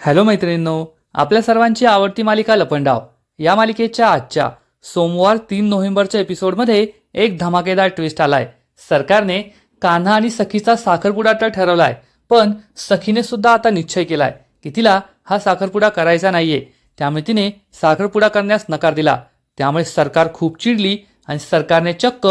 Hello मैत्रिणींनो आपल्या सर्वांची आवडती मालिका लपंडाव. या मालिकेच्या आजच्या सोमवार तीन नोव्हेंबरच्या एपिसोडमध्ये एक धमाकेदार ट्विस्ट आलाय. सरकारने कान्हा आणि सखीचा साखरपुडा तर ठरवलाय पण सखीने सुद्धा आता निश्चय केलाय की तिला हा साखरपुडा करायचा नाहीये. त्यामुळे तिने साखरपुडा करण्यास नकार दिला. त्यामुळे सरकार खूप चिडली आणि सरकारने चक्क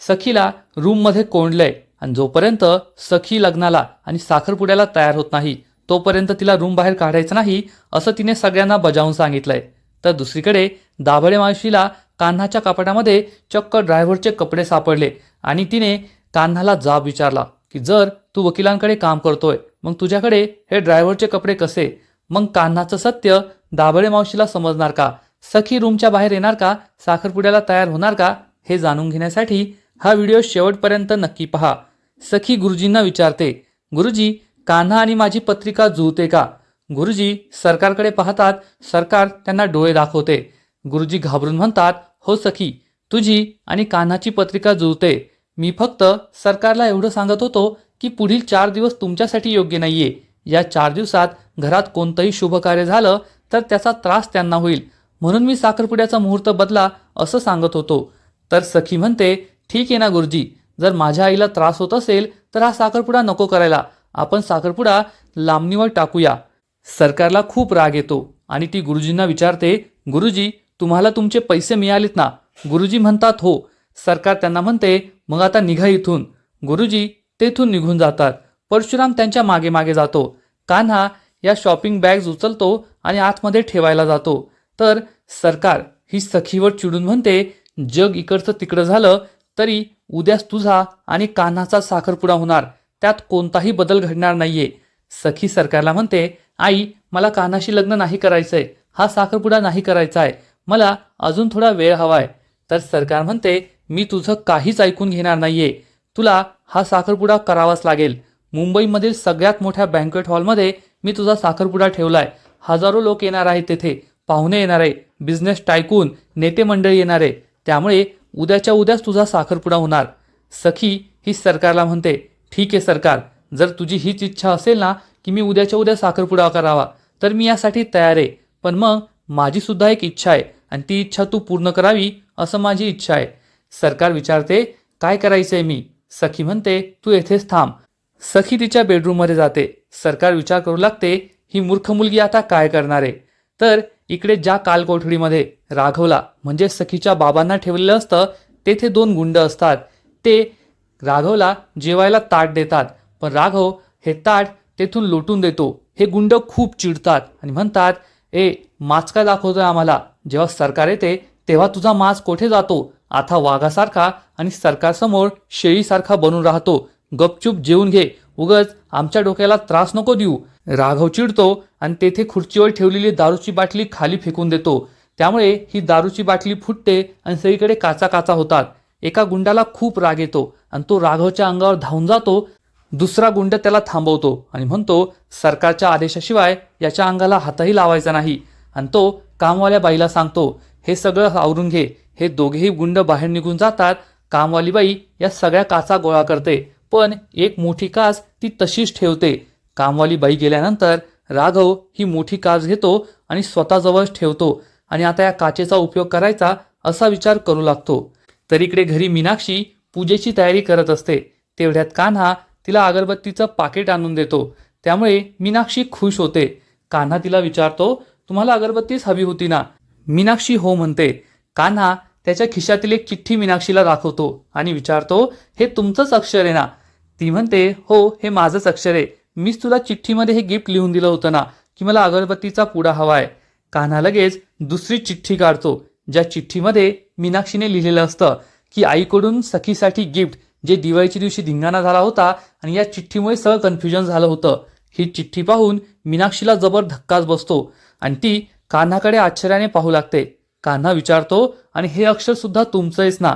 सखीला रूममध्ये कोंडलंय. आणि जोपर्यंत सखी लग्नाला आणि साखरपुड्याला तयार होत नाही तोपर्यंत तिला रूम बाहेर काढायचं नाही असं तिने सगळ्यांना बजावून सांगितलंय. तर दुसरीकडे दाभळे मावशीला कान्हाच्या कपाटामध्ये चक्क ड्रायव्हरचे कपडे सापडले आणि तिने कान्हाला जाब विचारला की जर तू वकिलांकडे काम करतोय मग तुझ्याकडे हे ड्रायव्हरचे कपडे कसे? मग कान्हाचं सत्य दाभळे मावशीला समजणार का? सखी रूमच्या बाहेर येणार का? साखरपुड्याला तयार होणार का? हे जाणून घेण्यासाठी हा व्हिडिओ शेवटपर्यंत नक्की पहा. सखी गुरुजींना विचारते गुरुजी कान्हा आणि माझी पत्रिका जुळते का? गुरुजी सरकारकडे पाहतात सरकार त्यांना डोळे दाखवते. गुरुजी घाबरून म्हणतात हो सखी तुझी आणि कान्हाची पत्रिका जुळते. मी फक्त सरकारला एवढं सांगत होतो की पुढील चार दिवस तुमच्यासाठी योग्य नाहीये. या चार दिवसात घरात कोणतंही शुभकार्य झालं तर त्याचा त्रास त्यांना होईल. म्हणून मी साखरपुड्याचा मुहूर्त बदला असं सांगत होतो. तर सखी म्हणते ठीक आहे ना गुरुजी जर माझ्या आईला त्रास होत असेल तर हा साखरपुडा नको करायला. आपण साखरपुडा लांबणीवर टाकूया. सरकारला खूप राग येतो आणि ती गुरुजींना विचारते गुरुजी तुम्हाला तुमचे पैसे मिळालेत ना? गुरुजी म्हणतात हो. सरकार त्यांना म्हणते मग आता निघा इथून. गुरुजी तेथून निघून जातात. परशुराम त्यांच्या मागे मागे जातो. कान्हा या शॉपिंग बॅग्स उचलतो आणि आतमध्ये ठेवायला जातो. तर सरकार ही सखीवर चिडून म्हणते जग इकडचं तिकडं झालं तरी उद्याच तुझा आणि कान्हाचा साखरपुडा होणार. त्यात कोणताही बदल घडणार नाहीये. सखी सरकारला म्हणते आई मला कान्हाशी लग्न नाही करायचंय. हा साखरपुडा नाही करायचा आहे मला अजून थोडा वेळ हवाय. तर सरकार म्हणते मी तुझं काहीच ऐकून घेणार नाहीये. तुला हा साखरपुडा करावाच लागेल. मुंबईमधील सगळ्यात मोठ्या बँकेट हॉलमध्ये मी तुझा साखरपुडा ठेवलाय. हजारो लोक येणार आहेत तेथे. पाहुणे येणार आहे. बिझनेस टायकून नेते मंडळी येणार आहे. त्यामुळे उद्याच्या उद्याच तुझा साखरपुडा होणार. सखी ही सरकारला म्हणते ठीक आहे सरकार जर तुझी हीच इच्छा असेल ना की मी उद्याच्या उद्या साखरपुडा करावा तर मी यासाठी तयार आहे. पण मग माझीसुद्धा एक इच्छा आहे आणि ती इच्छा तू पूर्ण करावी असं माझी इच्छा आहे. सरकार विचारते काय करायचं आहे मी? सखी म्हणते तू येथेच थांब. सखी तिच्या बेडरूममध्ये जाते. सरकार विचार करू लागते ही मूर्ख मुलगी आता काय करणार आहे? तर इकडे ज्या कालकोठडीमध्ये राघवला म्हणजे सखीच्या बाबांना ठेवलेलं असतं तेथे दोन गुंड असतात. ते राघवला जेवायला ताट देतात पण राघव हे ताट तेथून लोटून देतो. हे गुंड खूप चिडतात आणि म्हणतात ए माच काय दाखवतोय आम्हाला? जेव्हा सरकार येते तेव्हा तुझा मास्क कोठे जातो? आता वाघासारखा आणि सरकारसमोर शेळीसारखा बनून राहतो. गपचूप जेवून घे. उगच आमच्या डोक्याला त्रास नको देऊ. राघव चिडतो आणि तेथे खुर्चीवर ठेवलेली दारूची बाटली खाली फेकून देतो. त्यामुळे ही दारूची बाटली फुटते आणि सगळीकडे काचा काचा होतात. एका गुंडाला खूप राग येतो आणि तो राघवच्या अंगावर धावून जातो. दुसरा गुंड त्याला थांबवतो आणि म्हणतो सरकारच्या आदेशाशिवाय याच्या अंगाला हातही लावायचा नाही. आणि तो कामवाल्या बाईला सांगतो हे सगळं आवरून घे. हे दोघेही गुंड बाहेर निघून जातात. कामवाली बाई या सगळ्या काचा गोळा करते पण एक मोठी काच ती तशीच ठेवते. कामवाली बाई गेल्यानंतर राघव ही मोठी काच घेतो आणि स्वतःजवळच ठेवतो आणि आता या काचेचा उपयोग करायचा असा विचार करू लागतो. तर इकडे घरी मीनाक्षी पूजेची तयारी करत असते. तेवढ्यात कान्हा तिला अगरबत्तीचं पाकिट आणून देतो. त्यामुळे मीनाक्षी खुश होते. कान्हा तिला विचारतो तुम्हाला अगरबत्तीच हवी होती ना? मीनाक्षी हो म्हणते. कान्हा त्याच्या खिशातील एक चिठ्ठी मीनाक्षीला दाखवतो आणि विचारतो हे तुमचंच अक्षर आहे ना? ती म्हणते हो हे माझंच अक्षर आहे. मीच तुला चिठ्ठीमध्ये हे गिफ्ट लिहून दिलं होतं ना की मला अगरबत्तीचा पुडा हवा आहे कान्हा लगेच दुसरी चिठ्ठी काढतो. ज्या चिठ्ठीमध्ये मीनाक्षीने लिहिलेलं असतं की आईकडून सखीसाठी गिफ्ट जे दिवाळीच्या दिवशी धिंगाणा झाला होता आणि या चिठ्ठीमुळे सगळं कन्फ्युजन झालं होतं. ही चिठ्ठी पाहून मीनाक्षीला जबर धक्काच बसतो आणि ती कान्हाकडे आश्चर्याने पाहू लागते. कान्हा विचारतो आणि हे अक्षर सुद्धा तुमचंच ना?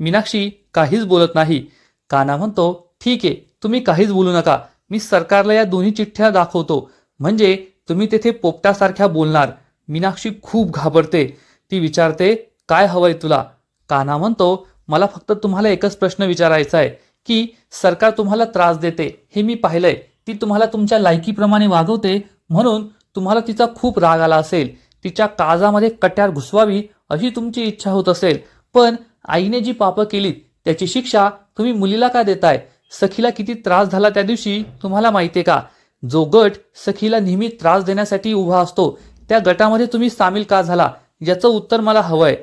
मीनाक्षी काहीच बोलत नाही. कान्हा म्हणतो ठीक आहे तुम्ही काहीच बोलू नका. मी सरकारला या दोन्ही चिठ्ठ्या दाखवतो. म्हणजे तुम्ही तेथे पोपटासारख्या बोलणार. मीनाक्षी खूप घाबरते. ती विचारते काय हवंय तुला? कान्हा म्हणतो मला फक्त तुम्हाला एकच प्रश्न विचारायचा आहे की सरकार तुम्हाला त्रास देते हे मी पाहिलंय. ती तुम्हाला तुमच्या लायकीप्रमाणे वागवते म्हणून तुम्हाला तिचा खूप राग आला असेल. तिच्या काजामध्ये कट्यार घुसवावी अशी तुमची इच्छा होत असेल. पण आईने जी पापं केलीत त्याची शिक्षा तुम्ही मुलीला का देताय? सखीला किती त्रास झाला त्या दिवशी तुम्हाला माहितीये का? जो गट सखीला नेहमी त्रास देण्यासाठी उभा असतो त्या गटामध्ये तुम्ही सामील का झाला? याचं उत्तर मला हवंय.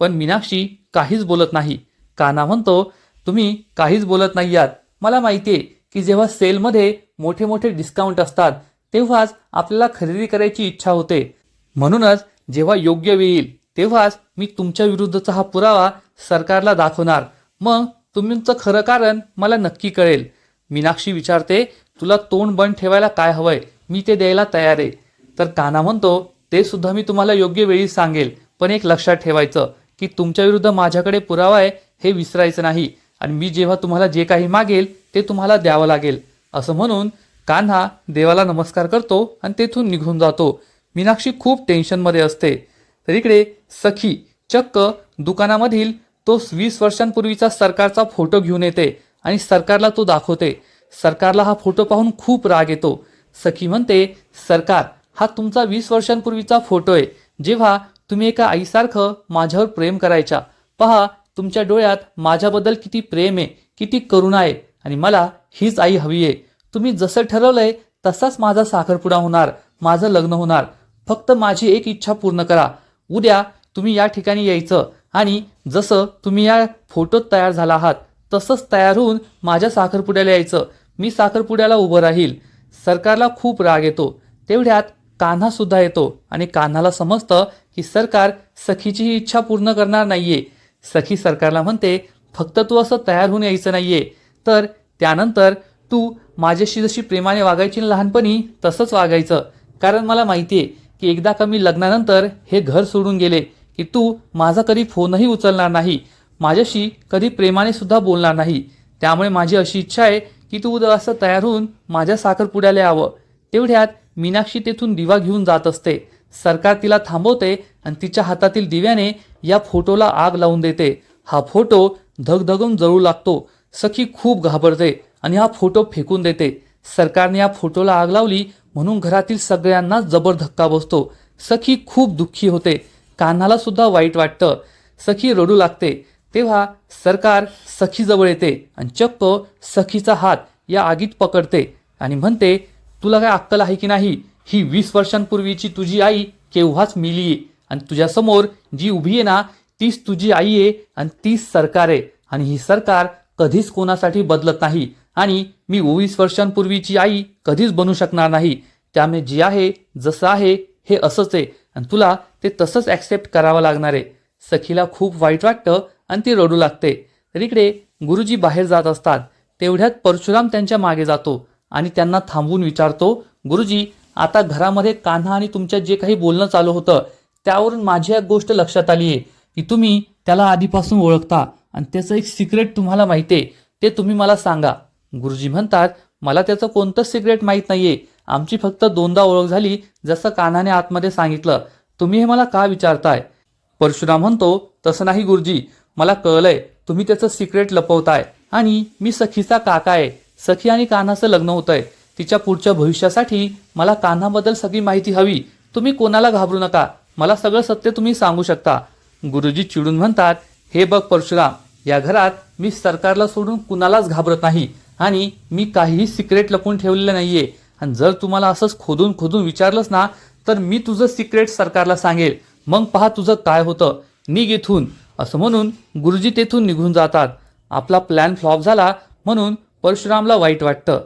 पण मीनाक्षी काहीच बोलत नाही. काना म्हणतो तुम्ही काहीच बोलत नाही आहात मला माहिती आहे की जेव्हा सेलमध्ये मोठे मोठे डिस्काउंट असतात तेव्हाच आपल्याला खरेदी करायची इच्छा होते. म्हणूनच जेव्हा योग्य वेळ येईल तेव्हाच मी तुमच्या विरुद्धचा हा पुरावा सरकारला दाखवणार. मग तुमचं खरं कारण मला नक्की कळेल. मीनाक्षी विचारते तुला तोंड बंद ठेवायला काय हवंय? मी ते द्यायला तयार आहे. तर काना म्हणतो ते सुद्धा मी तुम्हाला योग्य वेळी सांगेल पण एक लक्षात ठेवायचं. की तुमच्या विरुद्ध माझ्याकडे पुरावा आहे हे विसरायचं नाही. आणि मी जेव्हा तुम्हाला जे काही मागेल ते तुम्हाला द्यावं लागेल. असं म्हणून कान्हा देवाला नमस्कार करतो आणि तेथून निघून जातो. मीनाक्षी खूप टेन्शनमध्ये असते. तर इकडे सखी चक्क दुकानामधील तो वीस वर्षांपूर्वीचा सरकारचा फोटो घेऊन येते आणि सरकारला तो दाखवते. सरकारला हा फोटो पाहून खूप राग येतो. सखी म्हणते सरकार हा तुमचा वीस वर्षांपूर्वीचा फोटो आहे. जेव्हा तुम्ही एका आईसारखं माझ्यावर प्रेम करायच्या पहा तुमच्या डोळ्यात माझ्याबद्दल किती प्रेम आहे किती करुणा आहे आणि मला हीच आई हवी आहे. तुम्ही जसं ठरवलंय तसाच माझा साखरपुडा होणार माझं लग्न होणार. फक्त माझी एक इच्छा पूर्ण करा. उद्या तुम्ही या ठिकाणी यायचं आणि जसं तुम्ही या फोटोत तयार झाला आहात तसंच तयार होऊन माझ्या साखरपुड्याला यायचं. मी साखरपुड्याला उभं राहील. सरकारला खूप राग येतो. तेवढ्यात कान्हा सुद्धा येतो. आणि कान्हाला समजतं की सरकार सखीची ही इच्छा पूर्ण करणार नाहीये. सखी सरकारला म्हणते फक्त तू असं तयार होऊन यायचं नाहीये. तर त्यानंतर तू माझ्याशी जशी प्रेमाने वागायची लहानपणी तसंच वागायचं. कारण मला माहिती आहे की एकदा का मी लग्नानंतर हे घर सोडून गेले की तू माझा कधी फोनही उचलणार नाही. माझ्याशी कधी प्रेमाने सुद्धा बोलणार नाही. त्यामुळे माझी अशी इच्छा आहे की तू उद्या असं तयार होऊन माझ्या साखरपुड्याला यावं. तेवढ्यात मीनाक्षी तेथून दिवा घेऊन जात असते. सरकार तिला थांबवते आणि तिच्या हातातील दिव्याने या फोटोला आग लावून देते. हा फोटो धगधगून जळू लागतो. सखी खूप घाबरते आणि हा फोटो फेकून देते. सरकारने या फोटोला आग लावली म्हणून घरातील सगळ्यांना जबर धक्का बसतो. सखी खूप दुःखी होते. कान्हाला सुद्धा वाईट वाटतं. सखी रडू लागते. तेव्हा सरकार सखीजवळ येते आणि चक्क सखीचा हात या आगीत पकडते आणि म्हणते तुला काय अक्कल आहे की नाही? ही वीस वर्षांपूर्वीची तुझी आई केव्हाच मिली आणि तुझ्यासमोर जी उभी आहे ना तीच तुझी आई आहे आणि तीच सरकार आहे. आणि ही सरकार कधीच कोणासाठी बदलत नाही. आणि मी वीस वर्षांपूर्वीची आई कधीच बनू शकणार नाही. त्यामुळे जे आहे जसं आहे हे असंच आहे. आणि तुला ते तसंच ॲक्सेप्ट करावं लागणार आहे. सखीला खूप वाईट वाटतं आणि ती रडू लागते. तर इकडे गुरुजी बाहेर जात असतात. तेवढ्यात परशुराम त्यांच्या मागे जातो. आणि त्यांना थांबवून विचारतो गुरुजी आता घरामध्ये कान्हा आणि तुमच्या जे काही बोलणं चालू होतं त्यावरून माझी एक गोष्ट लक्षात आली आहे. की तुम्ही त्याला आधीपासून ओळखता आणि त्याचं एक सिक्रेट तुम्हाला माहिती आहे. ते तुम्ही मला सांगा. गुरुजी म्हणतात मला त्याचं कोणतंच सिक्रेट माहीत नाही आहे आमची फक्त दोनदा ओळख झाली जसं कान्हाने आतमध्ये सांगितलं. तुम्ही हे मला का विचारताय? परशुराम म्हणतो तसं नाही गुरुजी. मला कळलंय तुम्ही त्याचं सिक्रेट लपवताय आणि मी सखीचा काका आहे. सखी आणि कान्हाचं लग्न होतंय. तिच्या पुढच्या भविष्यासाठी मला कान्हाबद्दल सगळी माहिती हवी. तुम्ही कोणाला घाबरू नका. मला सगळं सत्य तुम्ही सांगू शकता. गुरुजी चिडून म्हणतात हे बघ परशुराम या घरात मी सरकारला सोडून कुणालाच घाबरत नाही आणि मी काहीही सिक्रेट लपून ठेवलेलं नाहीये. आणि जर तुम्हाला असंच खोदून खोदून विचारलंच ना तर मी तुझं सिक्रेट सरकारला सांगेल. मग पहा तुझं काय होतं. निघ इथून. असं म्हणून गुरुजी तेथून निघून जातात. आपला प्लॅन फ्लॉप झाला म्हणून परशुरामला वाईट वाटतं.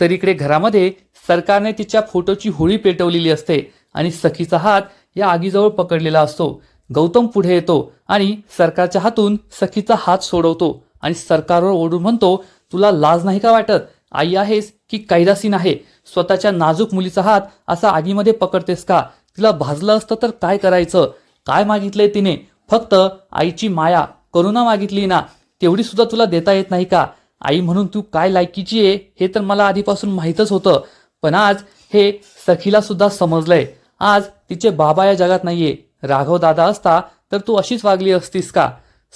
तर इकडे घरामध्ये सरकारने तिच्या फोटोची होळी पेटवलेली असते आणि सखीचा हात या आगीजवळ पकडलेला असतो. गौतम पुढे येतो आणि सरकारच्या हातून सखीचा हात सोडवतो आणि सरकारवर ओढून म्हणतो तुला लाज नाही का वाटत? आई आहेस की कैदासीन आहे? स्वतःच्या नाजूक मुलीचा हात असा आगीमध्ये पकडतेस का? तिला भाजलं असतं तर काय करायचं? काय मागितलंय तिने? फक्त आईची माया करुणा मागितली ना. तेवढी सुद्धा तुला देता येत नाही का? आई म्हणून तू काय लायकीची आहे हे तर मला आधीपासून माहीतच होतं. पण आज हे सखीला सुद्धा समजलंय. आज तिचे बाबा या जगात नाहीये. राघव दादा असता तर तू अशीच वागली असतीस का?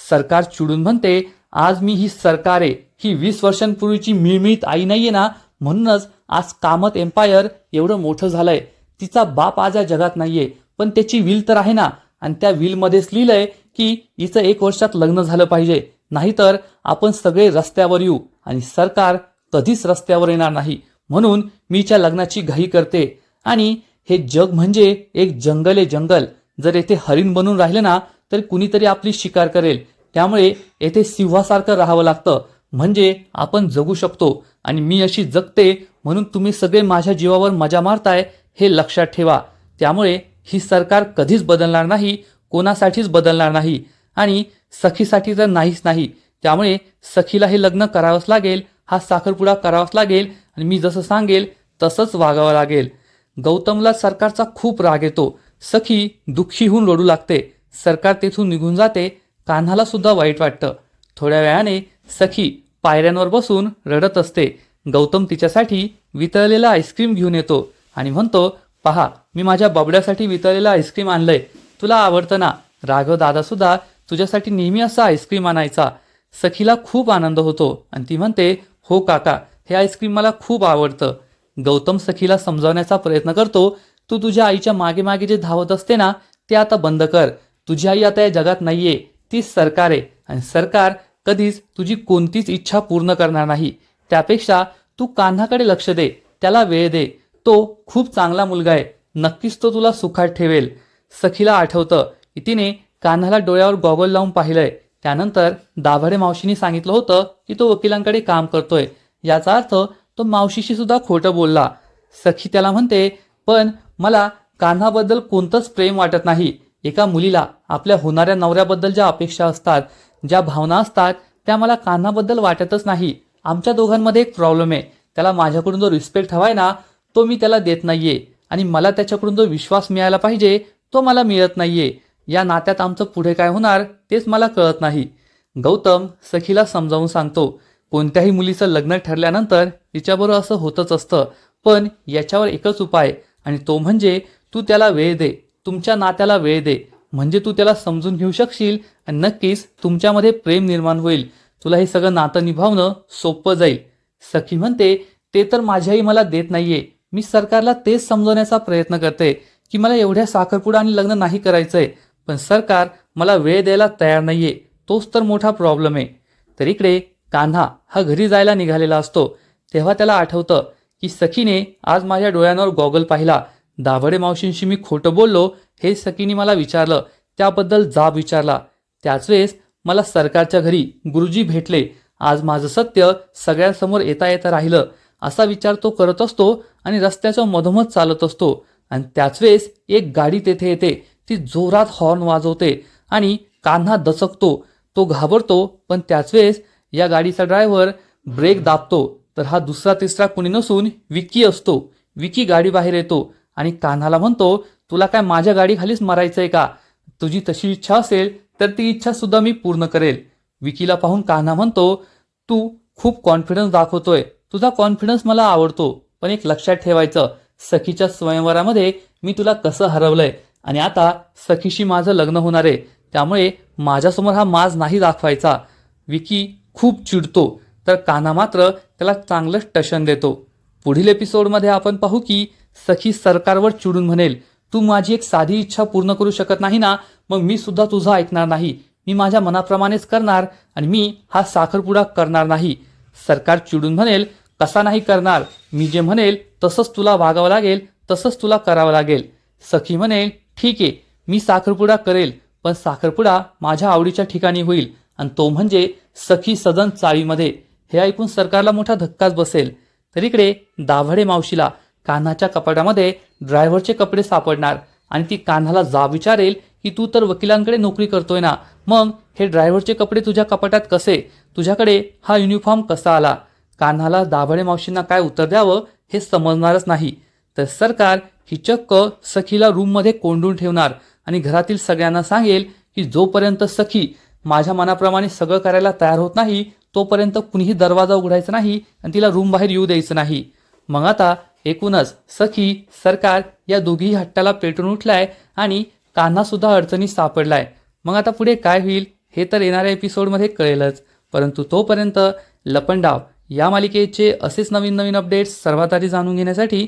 सरकार चिडून म्हणते आज मी ही सरकार आहे. ही वीस वर्षांपूर्वीची मिळमिळीत आई नाहीये ना? म्हणूनच आज कामत एम्पायर एवढं मोठं झालंय. तिचा बाप आज या जगात नाहीये. पण त्याची विल तर आहे ना. आणि त्या विलमध्येच लिहिलंय की हिचं एक वर्षात लग्न झालं पाहिजे. नाहीतर आपण सगळे रस्त्यावर येऊ आणि सरकार कधीच रस्त्यावर येणार नाही. म्हणून मीच्या लग्नाची घाई करते. आणि हे जग म्हणजे एक जंगल आहे जंगल. जर येथे हरिण बनून राहिलं ना तर कुणीतरी आपली शिकार करेल. त्यामुळे येथे सिंहासारखं राहावं लागतं. म्हणजे आपण जगू शकतो. आणि मी अशी जगते म्हणून तुम्ही सगळे माझ्या जीवावर मजा मारताय हे लक्षात ठेवा. त्यामुळे ही सरकार कधीच बदलणार नाही कोणासाठीच बदलणार नाही. आणि सखीसाठी तर नाहीच नाही. त्यामुळे सखीला हे लग्न करावंच लागेल हा साखरपुडा करावाच लागेल आणि मी जसं सांगेल तसंच वागावं लागेल. गौतमला सरकारचा खूप राग येतो. सखी दुःखी होऊन रडू लागते. सरकार तेथून निघून जाते. कान्हाला सुद्धा वाईट वाटतं. थोड्या वेळाने सखी पायऱ्यांवर बसून रडत असते. गौतम तिच्यासाठी वितळलेला आईस्क्रीम घेऊन येतो आणि म्हणतो पहा मी माझ्या बबड्यासाठी वितळलेलं आईस्क्रीम आणलंय. तुला आवडतं ना? राघव दादासुद्धा तुझ्यासाठी नेहमी असा आईस्क्रीम आणायचा. सखीला खूप आनंद होतो आणि ती म्हणते हो काका हे आईस्क्रीम मला खूप आवडतं. गौतम सखीला समजावण्याचा प्रयत्न करतो तू तुझ्या आईच्या मागे मागे जे धावत असते ना ते आता बंद कर. तुझी आई आता या जगात नाहीये. ती सरकार आहे. आणि सरकार कधीच तुझी कोणतीच इच्छा पूर्ण करणार नाही. त्यापेक्षा तू कान्हाकडे लक्ष दे. त्याला वेळ दे. तो खूप चांगला मुलगा आहे. नक्कीच तो तुला सुखात ठेवेल. सखीला आठवतं की तिने कान्हाला डोळ्यावर गॉगल लावून पाहिलंय. त्यानंतर दाभाडे मावशीने सांगितलं होतं की तो वकिलांकडे काम करतोय. याचा अर्थ तो मावशीशी सुद्धा खोटं बोलला. सखी त्याला म्हणते पण मला कान्हाबद्दल कोणतंच प्रेम वाटत नाही. एका मुलीला आपल्या होणाऱ्या नवऱ्याबद्दल ज्या अपेक्षा असतात ज्या भावना असतात त्या मला कान्हाबद्दल वाटतच नाही. आमच्या दोघांमध्ये एक प्रॉब्लेम आहे. त्याला माझ्याकडून जो रिस्पेक्ट हवाय ना तो मी त्याला देत नाहीये. आणि मला त्याच्याकडून जो विश्वास मिळायला पाहिजे तो मला मिळत नाहीये. या नात्यात आमचं पुढे काय होणार तेच मला कळत नाही. गौतम सखीला समजावून सांगतो कोणत्याही मुलीचं लग्न ठरल्यानंतर तिच्याबरोबर असं होतच असतं पण याच्यावर एकच उपाय आणि तो म्हणजे तू त्याला वेळ दे तुमच्या नात्याला वेळ दे म्हणजे तू त्याला समजून घेऊ शकशील आणि नक्कीच तुमच्यामध्ये प्रेम निर्माण होईल. तुला हे सगळं नातं निभावणं सोपं जाईल. सखी म्हणते ते तर माझ्याही मला देत नाहीये. मी सरकारला तेच समजवण्याचा प्रयत्न करते की मला एवढ्या साखरपुडा आणि लग्न नाही करायचंय. पण सरकार मला वेळ द्यायला तयार नाही आहे तोच तर मोठा प्रॉब्लेम आहे. तर इकडे कान्हा हा घरी जायला निघालेला असतो. तेव्हा त्याला आठवतं की सखीने आज माझ्या डोळ्यांवर गॉगल पाहिला. दाभडे मावशींशी मी खोटं बोललो हे सखीने मला विचारलं. त्याबद्दल जाब विचारला. त्याच वेळेस मला सरकारच्या घरी गुरुजी भेटले. आज माझं सत्य सगळ्यांसमोर येता येता राहिलं. असा विचार तो करत असतो आणि रस्त्याच्या मधोमध चालत असतो. आणि त्याच वेळेस एक गाडी तेथे येते. ती जोरात हॉर्न वाजवते आणि कान्हा दचकतो. तो घाबरतो पण त्याच वेळेस या गाडीचा ड्रायव्हर ब्रेक दाबतो. तर हा दुसरा तिसरा कुणी नसून विकी असतो. विकी गाडी बाहेर येतो आणि कान्हाला म्हणतो तुला काय माझ्या गाडीखालीच मरायचंय का? तुझी तशी इच्छा असेल तर ती इच्छा सुद्धा मी पूर्ण करेल. विकीला पाहून कान्हा म्हणतो तू खूप कॉन्फिडन्स दाखवतोय. तुझा कॉन्फिडन्स मला आवडतो. पण एक लक्षात ठेवायचं सखीच्या स्वयंवरामध्ये मी तुला कसं हरवलंय? आणि आता सखीशी माझं लग्न होणार आहे. त्यामुळे माझ्यासमोर हा माज नाही दाखवायचा. विकी खूप चिडतो. तर कान्हा मात्र त्याला चांगलंच टशन देतो. पुढील एपिसोडमध्ये आपण पाहू की सखी सरकारवर चिडून म्हणेल तू माझी एक साधी इच्छा पूर्ण करू शकत नाही ना? मग मी सुद्धा तुझं ऐकणार नाही. मी माझ्या मनाप्रमाणेच करणार आणि मी हा साखरपुडा करणार नाही. सरकार चिडून म्हणेल कसा नाही करणार? मी जे म्हणेल तसंच तुला वागावं लागेल तसंच तुला करावं लागेल. सखी म्हणेल ठीक आहे मी साखरपुडा करेल पण साखरपुडा माझ्या आवडीच्या ठिकाणी होईल. आणि तो म्हणजे सखी सदन चाळीमध्ये. हे ऐकून सरकारला मोठा धक्काच बसेल. तर इकडे दाभडे मावशीला कान्हाच्या कपाटामध्ये ड्रायव्हरचे कपडे सापडणार आणि ती कान्हाला जा विचारेल की तू तर वकिलांकडे नोकरी करतोय ना. मग हे ड्रायव्हरचे कपडे तुझ्या कपाटात कसे? तुझ्याकडे हा युनिफॉर्म कसा आला? कान्हाला दाभडे मावशींना काय उत्तर द्यावं हे समजणारच नाही. तर सरकार ही चक्क सखीला रूममध्ये कोंडून ठेवणार आणि घरातील सगळ्यांना सांगेल की जोपर्यंत सखी माझ्या मनाप्रमाणे सगळं करायला तयार होत नाही तोपर्यंत कुणीही दरवाजा उघडायचा नाही आणि तिला रूम बाहेर येऊ द्यायचं नाही. मग आता एकूणच सखी सरकार या दोघीही हट्टाला पेटून उठलाय आणि कान्हासुद्धा अडचणीत सापडलाय. मग आता पुढे काय होईल हे तर येणाऱ्या एपिसोडमध्ये कळेलच. परंतु तोपर्यंत लपंडाव या मालिकेचे असेच नवीन नवीन अपडेट्स सर्वात आधी जाणून घेण्यासाठी